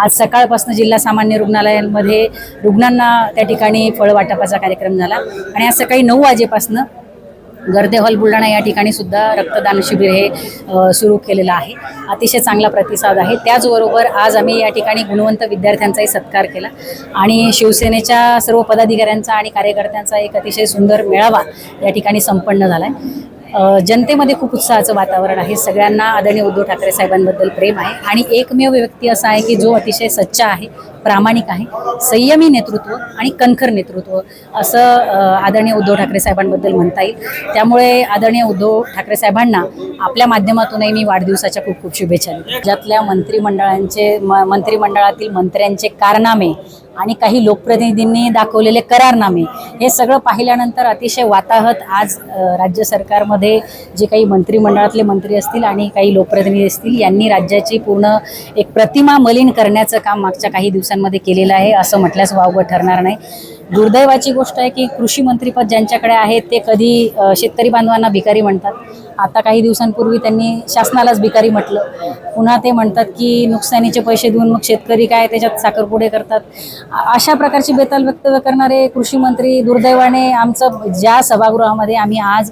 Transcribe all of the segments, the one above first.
आज सकाळपासून जिल्हा सामान्य रुग्णालयांमध्ये रुग्णांना त्या ठिकाणी फळ वाटपाचा कार्यक्रम झाला. आणि आज सकाळी नऊ वाजेपासून गर्दे हॉल बुलढाणा या ठिकाणी सुद्धा रक्तदान शिबिर हे सुरू केलेलं आहे. अतिशय चांगला प्रतिसाद आहे. त्याचबरोबर आज आम्ही या ठिकाणी गुणवंत विद्यार्थ्यांचाही सत्कार केला. आणि शिवसेनेच्या सर्व पदाधिकाऱ्यांचा आणि कार्यकर्त्यांचा एक अतिशय सुंदर मेळावा या ठिकाणी संपन्न झाला आहे जनतेमध्ये खूप उत्साहाचं वातावरण आहे. सगळ्यांना आदरणीय उद्धव ठाकरे साहेबांबद्दल प्रेम आहे. आणि एकमेव व्यक्ती असा आहे की जो अतिशय सच्चा आहे प्रामाणिक आहे. संयमी नेतृत्व आणि कणखर नेतृत्व असं आदरणीय उद्धव ठाकरे साहेबांबद्दल म्हणता येईल. त्यामुळे आदरणीय उद्धव ठाकरे साहेबांना आपल्या माध्यमातूनही मी वाढदिवसाच्या खूप खूप शुभेच्छा राज्यातल्या मंत्रिमंडळांचे म मंत्रिमंडळातील मंत्र्यांचे कारनामे आणि काही लोकप्रतिनिधींनी दाखवलेले करारनामे हे सगळं पाहिल्यानंतर अतिशय वाताहत आज राज्य सरकारमध्ये जे काही मंत्रिमंडळातले मंत्री असतील आणि काही लोकप्रतिनिधी असतील यांनी राज्याची पूर्ण एक प्रतिमा मलिन करण्याचं काम मागच्या काही दिवसांमध्ये केलेलं आहे असं म्हटल्यास वावगं ठरणार नाही. दुर्दैवाची गोष्ट आहे की कृषी मंत्रीपद ज्यांच्याकडे आहे ते कधी शेतकरी बांधवांना भिकारी म्हणतात. आता काही दिवसांपूर्वी त्यांनी शासनालाच भिकारी म्हटलं. पुन्हा ते म्हणतात की नुकसानीचे पैसे देऊन मग शेतकरी काय त्याच्यात साखरपुडे करतात. अशा प्रकारची बेताल वक्तव्य करणारे कृषी मंत्री दुर्दैवाने आमचं ज्या सभागृहामध्ये आम्ही आज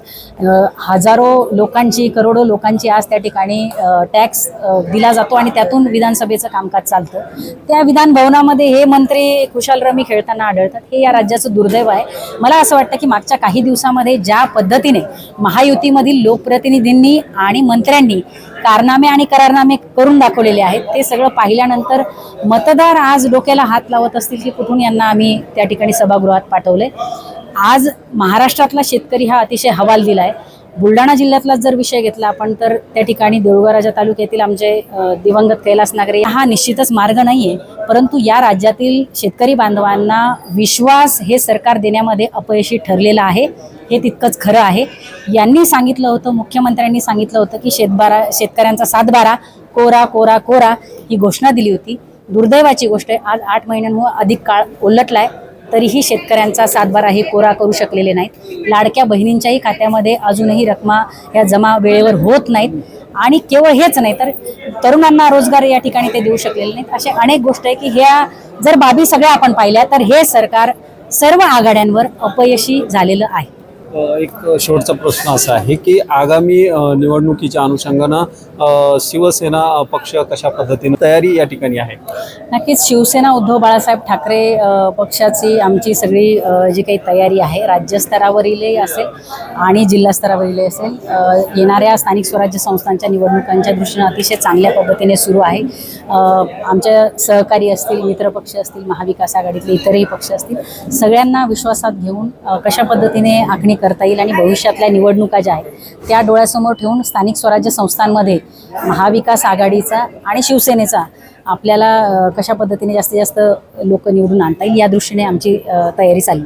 हजारो लोकांची करोडो लोकांची आज त्या ठिकाणी टॅक्स दिला जातो आणि त्यातून विधानसभेचं कामकाज चालतं. त्या विधान भवनामध्ये हे मंत्री खुशाल रमी खेळताना आढळतात. हे या राज्याचं दुर्दैव आहे. मला असं वाटतं की मागच्या काही दिवसामध्ये ज्या पद्धतीने महायुतीमधील लोकप्रतिनिधींनी आणि मंत्र्यांनी कारनामे आणि करारनामे करून दाखवलेले आहेत ते सगळं पाहिल्यानंतर मतदार आज डोक्याला हात लावत असतील की कुठून यांना आम्ही त्या ठिकाणी सभागृहात पाठवले आज महाराष्ट्रातला शेतकरी हा अतिशय हवाल दिला आहे. बुलढाणा जिल्ह्यातलाच जर विषय घेतला आपण तर त्या ठिकाणी देऊळगाव तालुक्यातील आमचे दिवंगत कैलास नागरे हा निश्चितच मार्ग नाही आहे परंतु या राज्यातील शेतकरी बांधवांना विश्वास हे सरकार देण्यामध्ये अपयशी ठरलेलं आहे हे तितकंच खरं आहे. यांनी सांगितलं होतं मुख्यमंत्र्यांनी सांगितलं होतं की शेतबारा शेतकऱ्यांचा सातबारा कोरा कोरा कोरा ही घोषणा दिली होती. दुर्दैवाची गोष्ट आहे आज आठ महिन्यांमुळे अधिक काळ उलटलाय तरीही शेतकऱ्यांचा सातबारा हे कोरा करू शकलेले नाहीत. लाडक्या बहिणींच्याही खात्यामध्ये अजूनही रकमा या जमा वेळेवर होत नाहीत. आणि केवळ हेच नाही तर तरुणांना रोजगार या ठिकाणी ते देऊ शकलेले नाहीत. अशा अनेक गोष्ट आहे की ह्या जर बाबी सगळ्या आपण पाहिल्या तर हे सरकार सर्व आघाड्यांवर अपयशी झालेलं आहे. एक शेवटचा प्रश्न असा आहे की आगामी निवडणुकीच्या अनुषंगानं शिवसेना पक्ष कशा पद्धतीने तयारी या ठिकाणी आहे? नक्कीच शिवसेना उद्धव बाळासाहेब ठाकरे पक्षाची आमची सगळी जी काही तयारी आहे राज्यस्तरावरीलही असेल आणि जिल्हास्तरावरीलही असेल येणाऱ्या स्थानिक स्वराज्य संस्थांच्या निवडणुकांच्या दृष्टीनं अतिशय चांगल्या पद्धतीने सुरू आहे. आमच्या सहकारी असतील मित्रपक्ष असतील महाविकास आघाडीतले इतरही पक्ष असतील सगळ्यांना विश्वासात घेऊन कशा पद्धतीने आखणी करता येईल आणि भविष्यातल्या निवडणुका ज्या आहेत त्या डोळ्यासमोर ठेवून स्थानिक स्वराज्य संस्थांमध्ये महाविकास आघाडीचा आणि शिवसेनेचा आपल्याला कशा पद्धतीने जास्तीत जास्त लोक निवडून आणता येईल या दृष्टीने आमची तयारी चालली.